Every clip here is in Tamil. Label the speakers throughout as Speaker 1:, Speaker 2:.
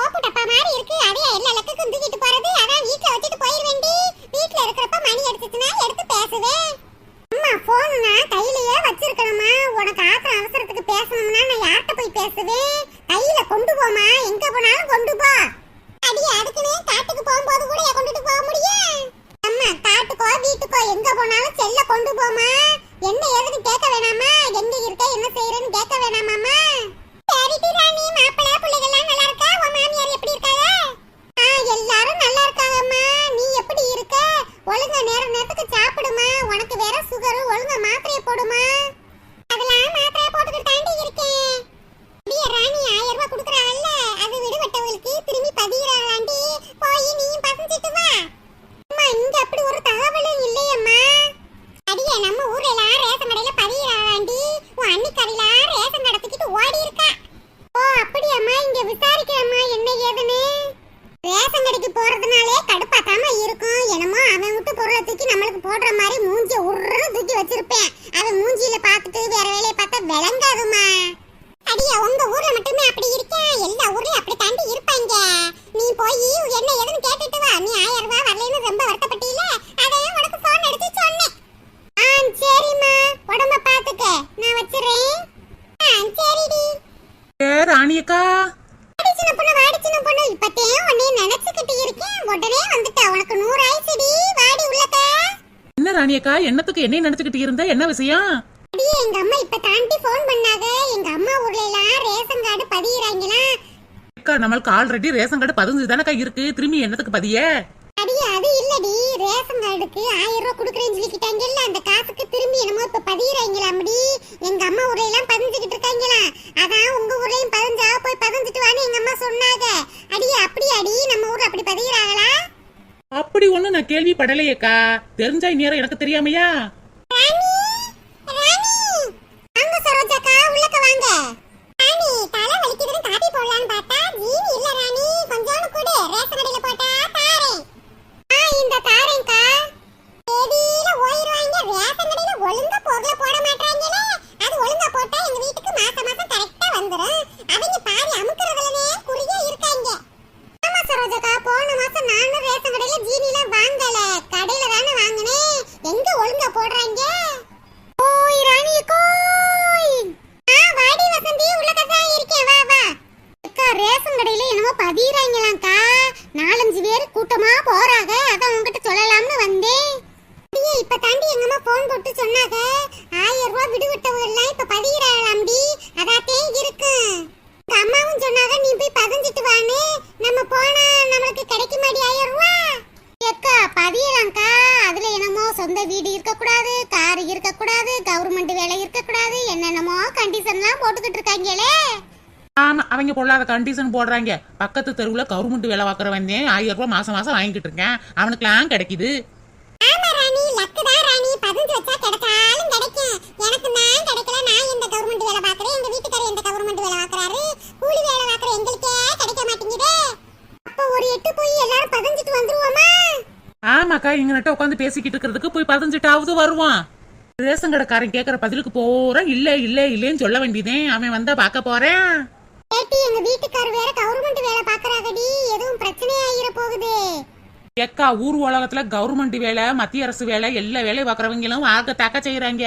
Speaker 1: சோப்பு டப்பா மாதிரி இருக்கு. அதைய எல்லா லக்குக்கும் தூக்கிட்டு போறது. அதான் வீட்டுல வச்சுட்டு போயிருவேண்டி வீட்ல இருக்கிறப்ப மணி அடிச்சிச்சுனா எடுத்து பேசுவேன் அம்மா போன் நான் கையிலேயே வச்சிருக்கணுமா உனக்கு ஆத்திரம் அவசரத்துக்கு பேசணும்னா நான் யார்கிட்ட போய் பேசுவேன் கையில கொண்டு போமா எங்க போனாலும் கொண்டு போ. அடி அதுக்குன்னு காட்டுக்கு போகும்போது கூட கொண்டுட்டு போக முடியும் அம்மா காட்டுக்கோ வீட்டுக்கோ எங்க போனாலும் செல்ல கொண்டு போமா என்ன எழுதி கேட்க வேணாமா? எங்க என்னமோ அவன் விட்டு பொருளை தூக்கி நம்மளுக்கு போடுற மாதிரி மூஞ்சி உருன்னு தூக்கி வச்சிருப்பேன். அவன் மூஞ்சியில பார்த்துட்டு வேற வேலையை பார்த்தா விளங்காதுமா அடியா உங்க ஊர்ல மட்டுமே அப்படி இருக்கா? எல்லா ஊர்லயும் அப்படி தாண்டி இருப்பாங்க. நீ போய் என்ன எதுன்னு கேட்டுட்டு வா. நீ ஆயிரம் ரூபாய் வரலன்னு ரொம்ப வருத்தப்பட்டு அதையும் உனக்கு போன் எடுத்து சொன்னேன் ஆ சரிம்மா உடம்ப பாத்துக்க நான் வச்சிடுறேன் ஆ சரிடி
Speaker 2: ஏ ராணியக்கா
Speaker 1: வாடி சின்ன பொண்ணு வாடி சின்ன பொண்ணு இப்பத்தையும் உன்னை நினைச்சுக்கிட்டு இருக்கேன் உடனே வந்துட்ட உனக்கு நூறு ஆயிடுச்சுடி வாடி உள்ளக்க
Speaker 2: ராணியக்கா என்னத்துக்கு என்ன நினைச்சுக்கிட்டு இருந்த? என்ன விஷயம்?
Speaker 1: அடியே எங்க அம்மா இப்ப தாண்டி ஃபோன் பண்ணாங்க எங்க அம்மா ஊர்ல எல்லாம் ரேஷன் கார்டு பதியிறாங்களா?
Speaker 2: அக்கா நம்மளுக்கு ஆல்ரெடி ரேஷன் கார்டு பதினஞ்சு தானக்கா இருக்கு. திரும்பி என்னத்துக்கு பதிய?
Speaker 1: அடியே அது இல்லடி. ரேஷன் கார்டுக்கு ஆயிரம் ரூபாய் கொடுக்குறேன்னு சொல்லிக்கிட்டாங்கல்ல. அந்த காசுக்கு திரும்பி என்னமோ இப்ப பதியிறாங்களாம்டி. எங்க அம்மா ஊர்ல எல்லாம் பதிஞ்சுக்கிட்டு இருக்காங்களா? அதான் உங்க ஊர்லயும் பதிஞ்சா போய் பதிஞ்சிட்டு வான்னு எங்க அம்மா சொன்னாங்க. அடியே அப்படியே அடி நம்ம ஊர்ல அப்படி பதியிறாங்களா?
Speaker 2: அப்படி ஒண்ணு நான் கேள்விப்படலையேக்கா. தெரிஞ்சா இந்நேரம் எனக்கு தெரியாமையா?
Speaker 1: ராணி ராணி வாங்க சரோஜாக்கா உள்ளக்க வாங்க. ராணி தலை வலிக்குதுன்னு காபி போடலான்னு பார்த்தா ஜீனி இல்ல ராணி கொஞ்சோண்டு கொடு ரேஷன் கடையில போட்டா தாரேன் ஆ இந்த தாரேன்க்கா தேடியில ஓயிடுவாங்க ரேஷன் கடையில ஒழுங்கா பொருளை போட மாட்டாங்களே அது ஒழுங்கா போட்டா எங்க வீட்டுக்கு மாசம் மாசம் கரெக்டா வந்துரும் அவங்க பாதி அமுக்குறதுலனே குறியா இருக்காங்க ஆமா சரோஜாக்கா போன மாசம் நானும் ரேஷன் கடையில ஜீனிலாம் வாங்கல கடையில தானே வாங்கினேன் எங்க ஒழுங்கா போடுறாங்க ஓய் ராணி கோய் ஆ வாடி வசந்தி உள்ளக்க தான் இருக்கேன் வா வா அக்கா ரேஷன் கடையில என்னமோ பதிறாங்களாம்க்கா நாலஞ்சு பேர் கூட்டமா போறாங்க? அதான் உங்ககிட்ட சொல்லலாம்னு வந்தேன். அப்படியே இப்ப தாண்டி எங்கம்மா போன் போட்டு சொன்னாங்க. ஆயிரம் ரூபாய் விடுவிட்டவங்க எல்லாம் இப்ப பதிகிறாங்களாம்டி அதாத்தே இருக்கு. உங்க அம்மாவும் சொன்னாங்க நீ போய் பதிஞ்சிட்டு வான்னு நம்ம போனா நம்மளுக்கு கிடைக்க மாடி ஆயிரம் ரூபாய் ஏக்கா பதியலாம்க்கா. அதுல என்னமோ சொந்த வீடு இருக்கக்கூடாது கார் இருக்கக்கூடாது கவர்மெண்ட் வேலை இருக்கக்கூடாது என்னென்னமோ கண்டிஷன்லாம் போட்டுக்கிட்டு இருக்காங்களே.
Speaker 2: ஆமா அவங்க பொல்லாத கண்டிஷன் போடுறாங்க. பக்கத்து தெருவுல கவர்மெண்ட் வேலை பார்க்கற வந்தேன் ஆயிரம் ரூபாய் மாசம் மாசம் வாங்கிட்டு இருக்கேன். அவனுக்குலாம் கிடைக்குது. ஆமாக்கா இங்க நட்ட உட்காந்து பேசிக்கிட்டு இருக்கிறதுக்கு போய் பதினஞ்சுட்டாவது வருவான். ரேஷன் கடைக்காரன் கேக்குற பதிலுக்கு போறேன் இல்ல இல்ல இல்லன்னு சொல்ல வேண்டியதே. அவன் வந்தா பார்க்க போறேன்.
Speaker 1: ஏட்டி எங்க வீட்டுக்காரர் வேற கவர்மெண்ட் வேலை பார்க்கறாங்கடி. எதுவும் பிரச்சனை ஆயிர போகுது
Speaker 2: ஏக்கா ஊர் உலகத்துல கவர்மெண்ட் வேலை மத்திய அரசு வேலை எல்லா வேலையும் பார்க்கறவங்களும் வாக்க தாக்க செய்யறாங்க.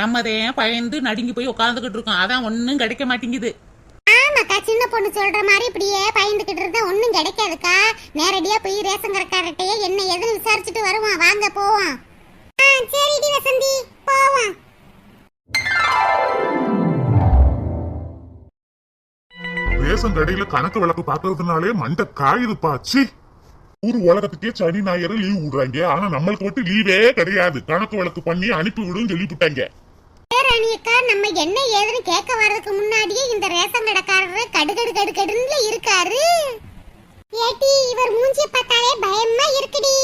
Speaker 2: நம்மதே பயந்து நடுங்கி போய் உட்காந்துக்கிட்டு இருக்கோம். அதான் ஒன்னும் கிடைக்க மாட்டேங்குது.
Speaker 1: ஆமாக்கா சின்ன பொண்ணு சொல்ற மாதிரி இப்படியே பயந்துகிட்டு இருந்தா ஒண்ணும் கிடைக்காதுக்கா. நேரடியா போய் ரேஷன் கடைக்காரட்டையே என்ன எதுன்னு விசாரிச்சுட்டு வருவான். வாங்க போவோம். ஆ சரிடி வசந்தி. போவோம்.
Speaker 3: ரேஷன் கடையில கணக்கு விளக்கு பாக்குறதுனாலே மண்டை காயுதுப்பா. சி. ஊர் உலகத்துக்கே சனி ஞாயிறு லீவ் விடுறாங்க. ஆனா நம்மளுக்கு மட்டும் லீவே கிடையாது. கணக்கு வழக்கு பண்ணி அனுப்பி விடுன்னு சொல்லிவிட்டாங்க.
Speaker 1: ராணி அக்கா நம்ம என்ன ஏதுன்னு கேட்க வர்றதுக்கு முன்னாடியே இந்த ரேஷன் கடைக்காரர் கடுகடு கடுகடுன்னு இருக்காரு. ஏட்டி இவர் மூஞ்சி பார்த்தாலே பயமா இருக்குடி.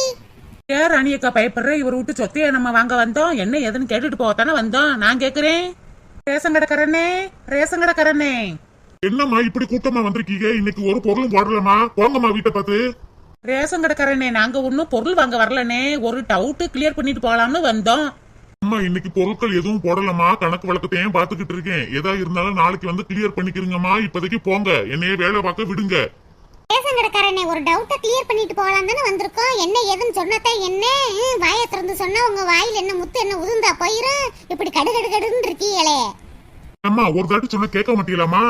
Speaker 2: ஏ ராணியக்கா பயப்படுற? இவர் விட்டு சொத்தைய நம்ம வாங்க வந்தோம். என்ன ஏதுன்னு கேட்டுட்டு போகத்தானே வந்தோம். நான் கேக்குறேன். ரேஷன் கடைக்காரனே ரேஷன் கடைக்காரனே.
Speaker 3: என்னம்மா இப்படி கூட்டமா வந்திருக்கீங்க? இன்னைக்கு ஒரு பொருளும் போடலமா போங்கம்மா வீட்டை பார்த்து.
Speaker 2: ரேஷன் கடைக்காரனே நாங்க ஒன்னும் பொருள் வாங்க வரலனே ஒரு டவுட் கிளியர் பண்ணிட்டு போகலாம்னு வந்தோம்.
Speaker 3: அம்மா இன்னைக்கு பொருட்கள் எதுவும் போடலமா கணக்கு வழக்கத்தையும் பாத்துக்கிட்டு இருக்கேன். எதா இருந்தாலும் நாளைக்கு வந்து கிளியர் பண்ணிக்கிறீங்கம்மா. இப்போதைக்கு போங்க. என்னைய வேலை பார்க்க விடுங்க.
Speaker 1: ரேஷன் கடைக்காரனே ஒரு டவுட்டை கிளியர் பண்ணிட்டு போகலாம் தானே வந்திருக்கோம். என்ன ஏதுன்னு சொன்னதா என்ன? வாயை திறந்து சொன்னா உங்க வாயில் என்ன முத்து என்ன உதுந்தா போயிரும்? இப்படி கடு கடு கடுன்னு இருக்கீங்களே
Speaker 3: அம்மா ஒரு தாட்டி சொன்ன கேட்க மாட்டீங்களாமா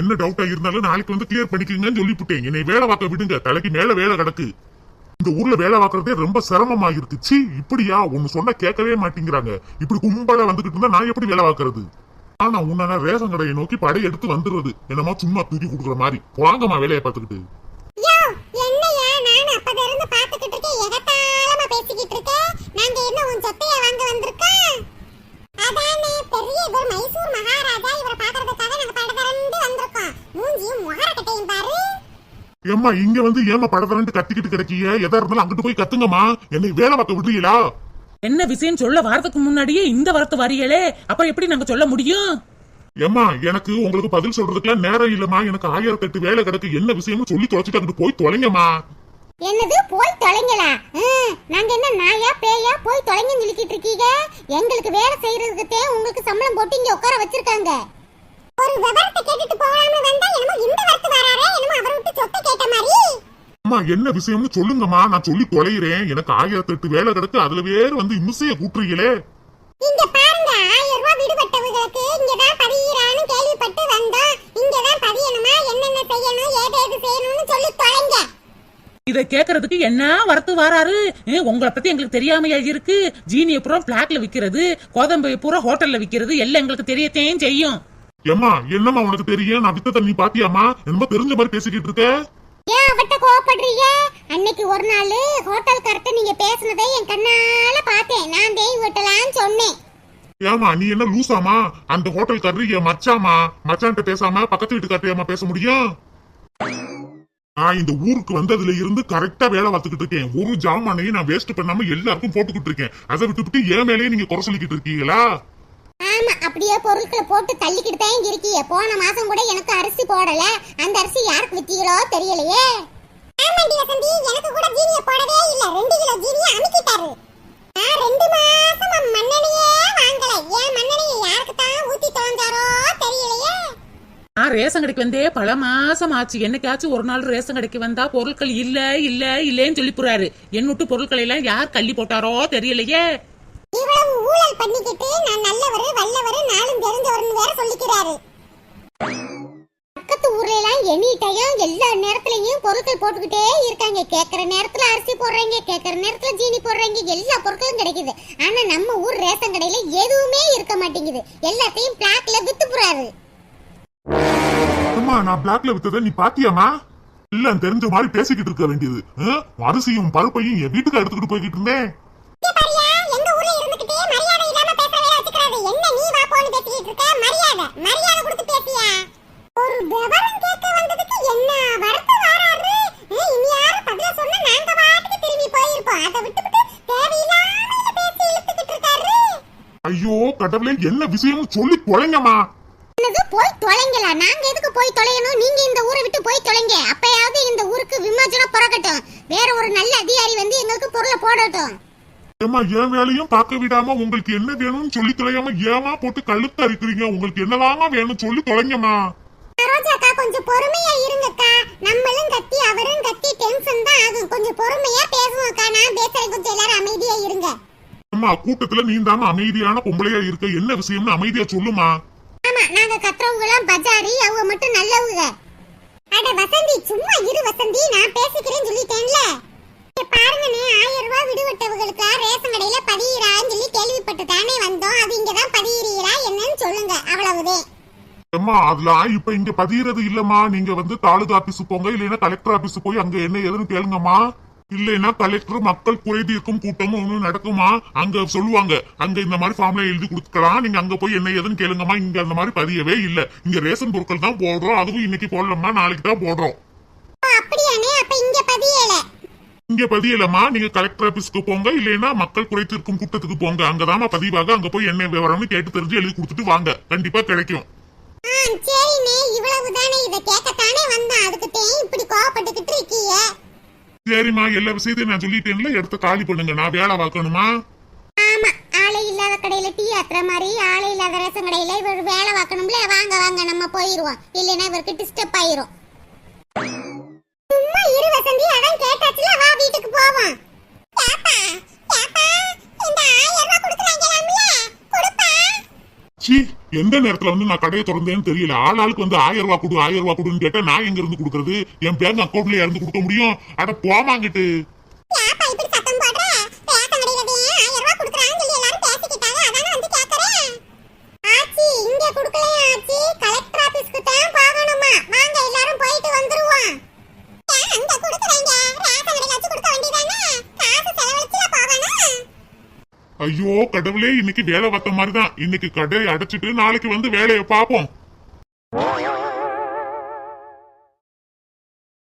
Speaker 3: என்ன டவுட்டா இருந்தாலும் நாளைக்கு வந்து கிளியர் பண்ணிக்கங்கன்னு சொல்லிவிட்டேன் என்னை வேலை பார்க்க விடுங்க. தலைக்கு மேல வேலை கிடக்கு. இந்த ஊர்ல வேலை பார்க்கறதே ரொம்ப சிரமமா இருக்கு சி இப்படியா? ஒன்னு சொன்னா கேட்கவே மாட்டேங்கிறாங்க. இப்படி கும்பலா வந்துகிட்டு இருந்தா நான் எப்படி வேலை பார்க்கறது? ஆனா உன்ன ரேஷன் கடையை நோக்கி படை எடுத்து வந்துடுறது என்னமா சும்மா தூக்கி கொடுக்குற மாதிரி. போங்கம்மா வேலையை பார்த்துக்கிட்டு
Speaker 1: யோ என்னையா நான் அப்பத இருந்து பாத்துக்கிட்டு இருக்கேன் எகத்தாளமா பேசிக்கிட்டு இருக்கேன் நாங்க என்ன உன் சொத்தைய வாங்க வந்திருக்கோம் அதானே பெரிய இவர் மைசூர் மகாராஜா இவரை பாக்குறதுக்காக நாங்க படதரண்டு வந்திருக்கோம் மூஞ்சியும் முகரக்கட்டையும் பாரு
Speaker 3: ஏம்மா இங்க வந்து ஏமா படத்தரண்டு கத்திக்கிட்டு கிடைக்கீங்க? எதா இருந்தாலும் அங்கிட்டு போய் கத்துங்கம்மா. என்னை வேலை பார்க்க விடுறீங்களா?
Speaker 2: என்ன விஷயம் சொல்ல வாரத்துக்கு முன்னாடியே இந்த வரத்து வரியலே? அப்புறம் எப்படி நாங்க சொல்ல முடியும்?
Speaker 3: ஏம்மா எனக்கு உங்களுக்கு பதில் சொல்றதுக்குலாம் நேரம் இல்லம்மா. எனக்கு ஆயிரத்தி எட்டு வேலை கிடக்கு. என்ன விஷயம்னு சொல்லி தொலைச்சிட்டு அங்கிட்டு போய் தொலைங்கம்மா.
Speaker 1: என்னது? போய் தொலைங்களா? ம், நாங்க என்ன நாயா பேயா? போய் தொலைங்கன்னு சொல்லிக்கிட்டு இருக்கீங்க? எங்களுக்கு வேலை செய்யறதுக்கு உங்களுக்கு சம்பளம் போட்டு இங்க உட்கார வச்சிருக்காங்க. ஒரு விவரத்தை கேட்டுட்டு போகாம வந்தா என்னமோ இந்த வரத்து வராரே என்னமோ அவரை விட்டு
Speaker 3: அம்மா என்ன விஷயம்னு சொல்லுங்கம்மா. நான் சொல்லி தொலைகிறேன். எனக்கு ஆயிரத்தி எட்டு வேலை கிடக்கு. அதுல வேற வந்து இம்சைய கூட்டுறீங்களே.
Speaker 1: இங்க பாருங்க ஆயிரம் ரூபாய் விடுபட்டவங்களுக்கு இங்கதான் பதியிறான்னு கேள்விப்பட்டு வந்தோம். இங்கதான் பதியணுமா? என்னென்ன செய்யணும்? ஏது ஏது செய்யணும்னு சொல்லி தொலைங்க.
Speaker 2: இதை கேக்குறதுக்கு என்ன வரத்து வாராரு? ஏ, உங்களை பத்தி எங்களுக்கு தெரியாமையா இருக்கு. ஜீனிய பூரா பிளாக்ல விக்கிறது. கோதம்பை பூரா ஹோட்டல்ல விக்கிறது. எல்லாம் எங்களுக்கு தெரியத்தையும் செய்யும்.
Speaker 3: ஏம்மா என்னம்மா உனக்கு தெரியும்? நான் வித்தத்தை நீ பாத்தியாமா என்னமோ தெரிஞ்ச மாதிரி பேசிக்கிட்டு இருக்க.
Speaker 1: ஏன் அவட்ட கோவப்படுறீங்க? அன்னைக்கு ஒரு நாள் ஹோட்டல் கரெக்டா நீங்க பேசுனதை என் கண்ணால பார்த்தேன். நான் தேய் விட்டலான்னு சொன்னேன்.
Speaker 3: ஏமா நீ என்ன லூசாமா அந்த ஹோட்டல் கறி என் மச்சாமா மச்சான்ட்ட பேசாம பக்கத்து வீட்டுக்கார்ட்டையாமா பேச முடியும்? நான் இந்த ஊருக்கு வந்ததுல இருந்து கரெக்டா வேலை பார்த்துக்கிட்டு இருக்கேன். ஒரு ஜாமானையும் நான் வேஸ்ட் பண்ணாம எல்லாருக்கும் போட்டுக்கிட்டு இருக்கேன். அதை விட்டுவிட்டு என் மேலேயே நீங்க குறை சொல்லிக்கிட்டு இருக்கீங்களா?
Speaker 1: ஆமா அப்படியே பொருட்களை போட்டு தள்ளிக்கிட்டு தான் இருக்கீங்க போன மாசம் கூட எனக்கு அரிசி போடல. அந்த அரிசி யாருக்கு வித்தீங்களோ தெரியலையே. ஆமாண்டி வசந்தி எனக்கு கூட ஜீனிய போடவே இல்ல. ரெண்டு கிலோ ஜீனிய அமுக்கிட்டாரு. நான் ரெண்டு மாசமா மண்ணெண்ணையே வாங்கல. ஏன் மண்ணெண்ணையை யாருக்கு தான் ஊத்தி தொலைஞ்சாரோ தெரியலையே.
Speaker 2: நான் ரேஷன் கடைக்கு வந்தே பல மாசம் ஆச்சு. என்னைக்காச்சும் ஒரு நாள் ரேஷன் கடைக்கு வந்தா பொருட்கள் இல்ல இல்ல இல்லன்னு சொல்லி போறாரு. என்னுட்டு பொருட்களை எல்லாம் யார் கள்ளி போட்டாரோ தெரியலையே.
Speaker 1: இவ்வளவு ஊழல் பண்ணிக்கிட்டு நான் நல்லவரு வல்லவரு நாளும் தெரிஞ்சவர்னு வேற சொல்லிக்கிறாரு. பக்கத்து ஊர்ல எல்லாம் எனி டைம் எல்லா நேரத்துலயும் பொருட்கள் போட்டுக்கிட்டே இருக்காங்க. கேக்குற நேரத்துல அரிசி போடுறாங்க கேக்குற நேரத்துல ஜீனி போடுறாங்க எல்லா பொருட்களும் கிடைக்குது. ஆனா நம்ம ஊர் ரேஷன் கடையில எதுவுமே இருக்க மாட்டேங்குது. எல்லாத்தையும் பிளாக்ல வித்து போறாரு.
Speaker 3: அம்மா நான் பிளாக்ல வித்ததை நீ பாத்தியாமா எல்லாம் தெரிஞ்ச மாதிரி பேசிக்கிட்டு இருக்க வேண்டியது. அரிசியும் பருப்பையும் என் வீட்டுக்கு எடுத்துக்கிட்டு போய்கிட்டு இருந்தேன்.
Speaker 1: பேசிக்கிட்டு இருக்க? மரியாதை. மரியாதை கொடுத்து பேசியா? ஒரு விவரம் கேட்க வந்ததுக்கு என்ன வரத்து வராரு? இனி யாரும் பதில சொன்னா நாங்க பாட்டுக்கு திரும்பி போயிருப்போம். அதை விட்டுவிட்டு தேவையில்லாம இத பேசி இழுத்துக்கிட்டு இருக்காரு.
Speaker 3: ஐயோ கடவுளே என்ன விஷயம்னு சொல்லி தொலைங்கம்மா.
Speaker 1: என்னது? போய் தொலைங்களா நாங்க எதுக்கு போய் தொலையணும்? நீங்க இந்த ஊரை விட்டு போய் தொலைங்க. அப்பயாவது இந்த ஊருக்கு விமோசனம் பிறக்கட்டும். வேற ஒரு நல்ல அதிகாரி வந்து எங்களுக்கு பொருளை போடட்டும்.
Speaker 3: ஏம்மா என் வேலையும் பார்க்க விடாம உங்களுக்கு என்ன வேணும்னு சொல்லி தொலையாம ஏமா போட்டு கழுத்து அறுக்குறீங்க? உங்களுக்கு என்னதாம்மா வேணும் சொல்லி தொலைங்கம்மா.
Speaker 1: ரோஜாக்கா கொஞ்சம் பொறுமையா இருங்கக்கா. நம்மளும் கத்தி அவரும் கத்தி டென்ஷன் தான் ஆகும். கொஞ்சம் பொறுமையா பேசுவோம்க்கா நான் பேசுறேன். கொஞ்சம் எல்லாரும் அமைதியா இருங்க.
Speaker 3: அம்மா கூட்டத்துல நீ தாம அமைதியான பொம்பளையா இருக்க என்ன விஷயம்னு அமைதியா சொல்லுமா?
Speaker 1: ஆமா நாங்க கத்துறவங்க எல்லாம் பஜாரி அவங்க மட்டும் நல்லவங்க. அட வசந்தி சும்மா இரு வசந்தி. நான் பேசிக்கிறேன்னு பாருங்கண்ணே விடுபட்டவங்களுக்கு ரேஷன் கடையில பதியிறான்னு சொல்லி கேள்விப்பட்டு தானே வந்தோம். அது இங்கதான் பதியிறீரா என்னன்னு சொல்லுங்க. அவ்வளவுதான்
Speaker 3: அம்மா அதுல? இப்ப இங்க பதியறது இல்லம்மா. நீங்க வந்து தாலுகா ஆபீஸ் போங்க இல்லைன்னா கலெக்டர் ஆபீஸ் போய் அங்க என்ன ஏதுன்னு கேளுங்கம்மா. இல்லைன்னா கலெக்டர் மக்கள் குறை தீர்க்கும் கூட்டம் ஒண்ணு நடக்குமா அங்க சொல்லுவாங்க அங்க இந்த மாதிரி ஃபார்ம்ல எழுதி கொடுத்துக்கலாம். நீங்க அங்க போய் என்ன ஏதுன்னு கேளுங்கம்மா. இங்க அந்த மாதிரி பதியவே இல்ல. இங்க ரேஷன் பொருட்கள் தான் போடுறோம். அதுவும் இன்னைக்கு போடலாமா நாளைக்கு தான் போடுறோம்.
Speaker 1: ஓ, அப்படியாண்ணே. அப்ப இங்க பதியல.
Speaker 3: இங்க பதியலம்மா நீங்க கலெக்டர் ஆபீஸ்க்கு போங்க இல்லைன்னா மக்கள் குறை தீர்க்கும் கூட்டத்துக்கு போங்க. அங்கதாம்மா பதிவாக அங்க போய் என்ன விவரம்னு கேட்டு தெரிஞ்சு எழுதி கொடுத்துட்டு வாங்க. கண்டிப்பா கிடைக்கும். சரிம்மா. எல்லா விஷயத்தையும் நான் சொல்லிட்டேன்ல. எடுத்து காலி பண்ணுங்க. நான் வேலை பார்க்கணுமா?
Speaker 1: ஆமா. ஆளே இல்லாத கடையில டீ ஆத்துற மாதிரி ஆளே இல்லாத ரேஷன் கடையில இவர் வேலை பார்க்கணும்ல. வாங்க வாங்க. நம்ம போயிருவோம். இல்லைன்னா இவருக்கு டிஸ்டர்ப் ஆயிரும். சும்மா இரு வசந்தி அதான் கேட்டாச்சுல வா வீட்டுக்கு போவோம்.
Speaker 3: எந்த நேரத்துல வந்து நான் கடையை திறந்தேன்னு தெரியல. ஆள் ஆளுக்கு வந்து ஆயிரம் ரூபாய் கொடு ஆயிரம் ரூபாய் கொடுன்னு கேட்டா நான் எங்க இருந்து கொடுக்கறது? என் பேங்க் அக்கௌண்ட்ல இருந்து கொடுக்க முடியும்? அட போமாங்கிட்டு.
Speaker 1: யாப்பா இப்படி சத்தம் போடுற ரேஷன் கடையில ஆயிரம் ரூபாய் கொடுக்குறாங்கன்னு சொல்லி எல்லாரும் பேசிக்கிட்டாங்க அதானே வந்து கேக்குறேன் ஆச்சி இங்க கொடுக்கலையா ஆச்சி கலெக்டர் ஆபீஸ்க்கு தான் போகணுமா வாங்க எல்லாரும் போயிட்டு வந்துருவோம் ஏன் அங்க கொடுக்குறீங்க ரேஷன் கடையில வச்சு கொடுக்க வேண்டியதானே காசு செலவழிச்சுல போகணும்
Speaker 3: ஐயோ கடவுளே இன்னைக்கு வேலை பார்த்த மாதிரி தான் இன்னைக்கு கடையை அடைச்சிட்டு நாளைக்கு வந்து வேலையை பார்ப்போம்.